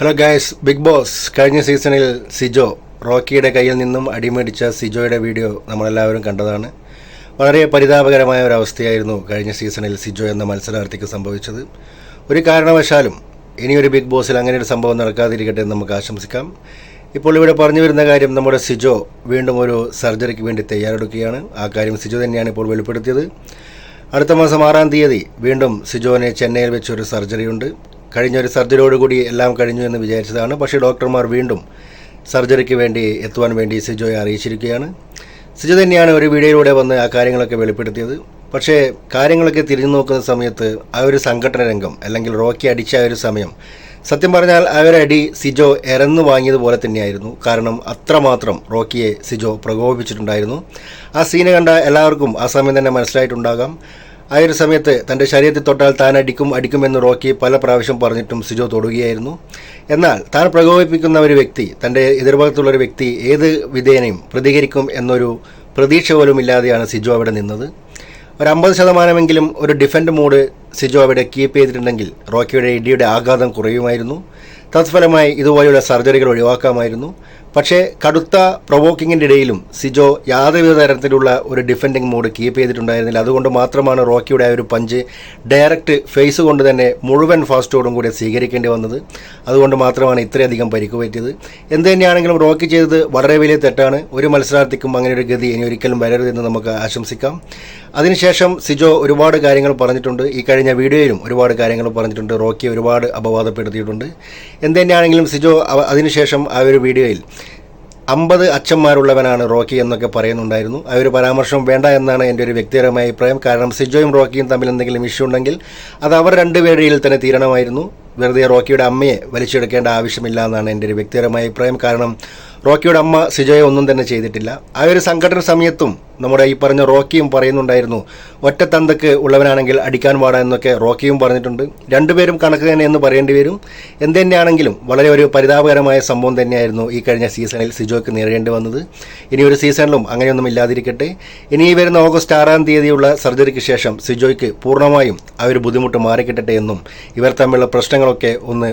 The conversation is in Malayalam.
ഹലോ ഗായ്സ് ബിഗ് ബോസ് കഴിഞ്ഞ സീസണിൽ സിജോ റോക്കിയുടെ കയ്യിൽ നിന്നും അടിമേടിച്ച സിജോയുടെ വീഡിയോ നമ്മളെല്ലാവരും കണ്ടതാണ്. വളരെ പരിതാപകരമായ ഒരു അവസ്ഥയായിരുന്നു കഴിഞ്ഞ സീസണിൽ സിജോ എന്ന മത്സരാർത്ഥിക്ക് സംഭവിച്ചത്. ഒരു കാരണവശാലും ഇനിയൊരു ബിഗ് ബോസിൽ അങ്ങനെ ഒരു സംഭവം നടക്കാതിരിക്കട്ടെ എന്ന് നമുക്ക് ആശംസിക്കാം. ഇപ്പോൾ ഇവിടെ പറഞ്ഞു വരുന്ന കാര്യം നമ്മുടെ സിജോ വീണ്ടും ഒരു സർജറിക്ക് വേണ്ടി തയ്യാറെടുക്കുകയാണ്. ആ കാര്യം സിജോ തന്നെയാണ് ഇപ്പോൾ വെളിപ്പെടുത്തിയത്. അടുത്ത മാസം ആറാം തീയതി വീണ്ടും സിജോനെ ചെന്നൈയിൽ വെച്ച് ഒരു സർജറി ഉണ്ട് കഴിഞ്ഞ ഒരു സർജറിയോടുകൂടി എല്ലാം കഴിഞ്ഞു എന്ന് വിചാരിച്ചതാണ്. പക്ഷേ ഡോക്ടർമാർ വീണ്ടും സർജറിക്ക് വേണ്ടി എത്തുവാൻ വേണ്ടി സിജോയെ അറിയിച്ചിരിക്കുകയാണ്. സിജു തന്നെയാണ് ഒരു വീഡിയോയിലൂടെ വന്ന് ആ കാര്യങ്ങളൊക്കെ വെളിപ്പെടുത്തിയത്. പക്ഷേ കാര്യങ്ങളൊക്കെ തിരിഞ്ഞു നോക്കുന്ന സമയത്ത് ആ ഒരു സംഘടന രംഗം അല്ലെങ്കിൽ റോക്കി അടിച്ച ആ ഒരു സമയം സത്യം പറഞ്ഞാൽ ആ ഒരു അടി സിജോ ഇറന്നു വാങ്ങിയതുപോലെ തന്നെയായിരുന്നു. കാരണം അത്രമാത്രം റോക്കിയെ സിജോ പ്രകോപിപ്പിച്ചിട്ടുണ്ടായിരുന്നു. ആ സീന് കണ്ട എല്ലാവർക്കും ആ സമയം തന്നെ മനസ്സിലായിട്ടുണ്ടാകാം. ആ ഒരു സമയത്ത് തന്റെ ശരീരത്തിൽ തൊട്ടാൽ താൻ അടിക്കും അടിക്കുമെന്ന് റോക്കി പല പ്രാവശ്യം പറഞ്ഞിട്ടും സിജോ തൊടുകയായിരുന്നു. എന്നാൽ താൻ പ്രകോപിപ്പിക്കുന്ന ഒരു വ്യക്തി തന്റെ എതിർഭാഗത്തുള്ള ഒരു വ്യക്തി ഏത് വിധേനയും പ്രതികരിക്കും എന്നൊരു പ്രതീക്ഷ പോലും ഇല്ലാതെയാണ് സിജോ അവിടെ നിന്നത്. ഒരു അമ്പത് ശതമാനമെങ്കിലും ഒരു ഡിഫൻഡ് മൂഡ് സിജോ അവിടെ കീപ്പ് ചെയ്തിട്ടുണ്ടെങ്കിൽ റോക്കിയുടെ ഇടിയുടെ ആഘാതം കുറയുമായിരുന്നു. തത്ഫലമായി ഇതുപോലെയുള്ള സർജറികൾ ഒഴിവാക്കാമായിരുന്നു. പക്ഷേ കടുത്ത പ്രൊവോക്കിങ്ങിന്റെ ഇടയിലും സിജോ യാതൊരു തരത്തിലുള്ള ഒരു ഡിഫെൻഡിങ് മോഡ് കീപ്പ് ചെയ്തിട്ടുണ്ടായിരുന്നില്ല. അതുകൊണ്ട് മാത്രമാണ് റോക്കിയുടെ ആ ഒരു പഞ്ച് ഡയറക്റ്റ് ഫേസ് കൊണ്ട് തന്നെ മുഴുവൻ ഫാസ്റ്റോടും കൂടി സ്വീകരിക്കേണ്ടി വന്നത്. അതുകൊണ്ട് മാത്രമാണ് ഇത്രയധികം പരിക്ക് പറ്റിയത് എന്ത് തന്നെയാണെങ്കിലും റോക്കി ചെയ്തത് വളരെ വലിയ തെറ്റാണ്. ഒരു മത്സരാർത്ഥിക്കും അങ്ങനെ ഒരു ഗതി ഇനി ഒരിക്കലും വരരുതെന്ന് നമുക്ക് ആശംസിക്കാം. അതിനുശേഷം സിജോ ഒരുപാട് കാര്യങ്ങൾ പറഞ്ഞിട്ടുണ്ട്. ഈ കഴിഞ്ഞ വീഡിയോയിലും ഒരുപാട് കാര്യങ്ങൾ പറഞ്ഞിട്ടുണ്ട്. റോക്കിയെ ഒരുപാട് അപവാദപ്പെടുത്തിയിട്ടുണ്ട്. എന്ത് തന്നെയാണെങ്കിലും സിജോ അതിനുശേഷം ആ ഒരു വീഡിയോയിൽ അമ്പത് അച്ഛന്മാരുള്ളവനാണ് റോക്കി എന്നൊക്കെ പറയുന്നുണ്ടായിരുന്നു. ആ ഒരു പരാമർശം വേണ്ട എന്നാണ് എന്റെ ഒരു വ്യക്തിപരമായ അഭിപ്രായം. കാരണം സിജോയും റോക്കിയും തമ്മിൽ എന്തെങ്കിലും ഇഷ്യൂ ഉണ്ടെങ്കിൽ അത് അവർ രണ്ടുപേരുടെയിൽ തന്നെ തീരണമായിരുന്നു. വെറുതെ റോക്കിയുടെ അമ്മയെ വലിച്ചെടുക്കേണ്ട ആവശ്യമില്ല എന്നാണ് എന്റെ ഒരു വ്യക്തിപരമായ അഭിപ്രായം. കാരണം റോക്കിയുടെ അമ്മ സിജോയെ ഒന്നും തന്നെ ചെയ്തിട്ടില്ല. ആ ഒരു സംഘടന സമയത്തും നമ്മുടെ ഈ പറഞ്ഞ റോക്കിയും പറയുന്നുണ്ടായിരുന്നു ഒറ്റ തന്തക്ക് ഉള്ളവനാണെങ്കിൽ അടിക്കാൻ പാടാ എന്നൊക്കെ റോക്കിയും പറഞ്ഞിട്ടുണ്ട്. രണ്ടുപേരും കണക്ക് തന്നെ എന്ന് പറയേണ്ടി വരും. എന്ത് തന്നെയാണെങ്കിലും വളരെ ഒരു പരിതാപകരമായ സംഭവം തന്നെയായിരുന്നു ഈ കഴിഞ്ഞ സീസണിൽ സിജോയ്ക്ക് നേരിടേണ്ടി വന്നത്. ഇനി ഒരു സീസണിലും അങ്ങനെയൊന്നും ഇല്ലാതിരിക്കട്ടെ. ഇനി വരുന്ന ഓഗസ്റ്റ് ആറാം തീയതിയുള്ള സർജറിക്ക് ശേഷം സിജോയ്ക്ക് പൂർണമായും ആ ഒരു ബുദ്ധിമുട്ട് മാറിക്കിട്ടട്ടെ എന്നും ഇവർ തമ്മിലുള്ള പ്രശ്നങ്ങളൊക്കെ ഒന്ന്